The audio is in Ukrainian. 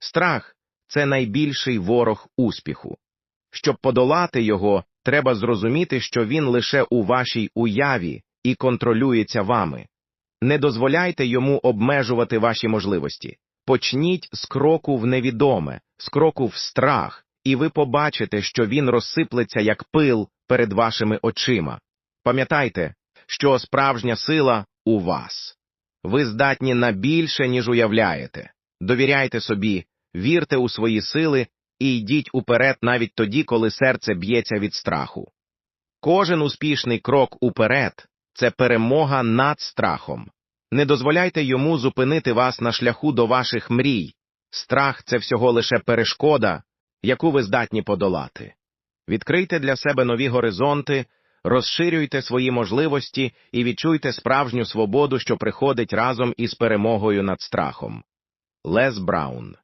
Страх це найбільший ворог успіху. Щоб подолати його, треба зрозуміти, що він лише у вашій уяві і контролюється вами. Не дозволяйте йому обмежувати ваші можливості. Почніть з кроку в невідоме, з кроку в страх, і ви побачите, що він розсиплеться як пил перед вашими очима. Пам'ятайте, що справжня сила у вас. Ви здатні на більше, ніж уявляєте. Довіряйте собі, вірте у свої сили і йдіть уперед навіть тоді, коли серце б'ється від страху. Кожен успішний крок уперед це перемога над страхом. Не дозволяйте йому зупинити вас на шляху до ваших мрій. Страх це всього лише перешкода, яку ви здатні подолати. Відкрийте для себе нові горизонти, розширюйте свої можливості і відчуйте справжню свободу, що приходить разом із перемогою над страхом. Лес Браун